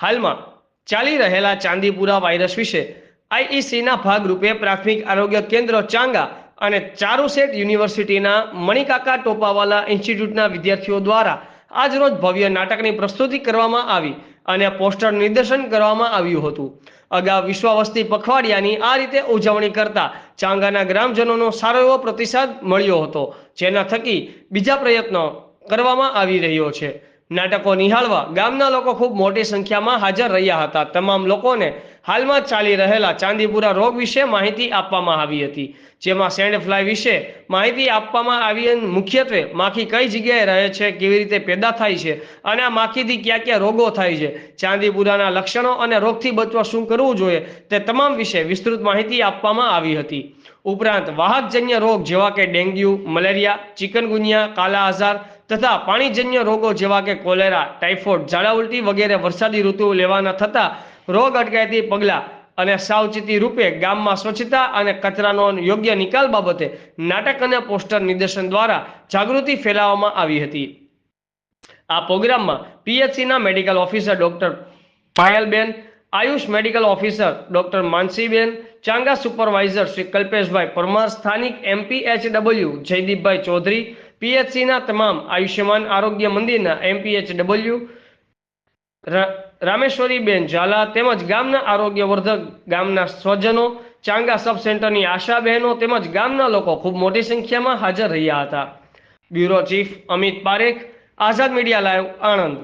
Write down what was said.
હાલમાં ચાલી રહેલા ચાંદીપુરા વાયરસ વિશે આઈઈસીના ભાગરૂપે પ્રાથમિક આરોગ્ય કેન્દ્ર ચાંગા અને ચારુસેટ યુનિવર્સિટીના મણિકાકા ટોપાવાલા ઇન્સ્ટિટ્યૂટના વિદ્યાર્થીઓ દ્વારા આજરોજ ભવ્ય નાટકની પ્રસ્તુતિ કરવામાં આવી અને પોસ્ટર નિદર્શન કરવામાં આવ્યું હતું. અગાઉ વિશ્વ વસ્તી પખવાડિયાની આ રીતે ઉજવણી કરતા ચાંગાના ગ્રામજનોનો સારો એવો પ્રતિસાદ મળ્યો હતો, જેના થકી બીજા પ્રયત્નો કરવામાં આવી રહ્યો છે. નાટકો નિહાળવા ગામના લોકો ખૂબ મોટી સંખ્યામાં હાજર રહ્યા હતા. તમામ લોકોને હાલમાં ચાલી રહેલા ચાંદીપુરા રોગ વિશે માહિતી આપવામાં આવી હતી. જેમાં સેન્ડ ફ્લાય વિશે માહિતી આપવામાં આવી અને મુખ્યત્વે માખી કઈ જગ્યાએ રહે છે, કેવી રીતે પેદા થાય છે અને આ માખીથી કયા કયા રોગો થાય છે, ચાંદીપુરાના લક્ષણો અને રોગથી બચવા શું કરવું જોઈએ તે તમામ વિશે વિસ્તૃત માહિતી આપવામાં આવી હતી. ઉપરાંત વાહકજન્ય રોગ જેવા કે ડેન્ગ્યુ, મલેરિયા, ચિકનગુનિયા, કાલા આઝાર તથા પાણીજન્ય રોગો જેવા કે કોલેરા, ટાઇફોઇડ ઝાડા ઉલટી વગેરે વરસાદી ઋતુ લેવાના થતા રોગ અટકાયતી પગલાં અને સાવચેતી રૂપે ગામમાં સ્વચ્છતા અને કચરાનો યોગ્ય નિકાલ બાબતે નાટક અને પોસ્ટર નિર્દેશન દ્વારા જાગૃતિ ફેલાવવામાં આવી હતી. આ પ્રોગ્રામમાં પીએચસીના મેડિકલ ઓફિસર ડોક્ટર પાયલબેન, આયુષ મેડિકલ ઓફિસર ડોક્ટર માનસીબેન, ચાંગા સુપરવાઇઝર શ્રી કલ્પેશભાઈ પરમાર, સ્થાનિક એમપીએચડબલ્યુ જયદીપભાઈ ચૌધરી પીએચસીના તમામ આયુષ્યમાન આરોગ્ય મંદિરના એમપીએચ ડબલ્યુ રામેશ્વરીબેન ઝાલા તેમજ ગામના આરોગ્યવર્ધક ગામના સ્વજનો, ચાંગા સબ સેન્ટરની આશા બહેનો તેમજ ગામના લોકો ખૂબ મોટી સંખ્યામાં હાજર રહ્યા હતા. Bureau chief Amit Parekh, Azad media live, Anand.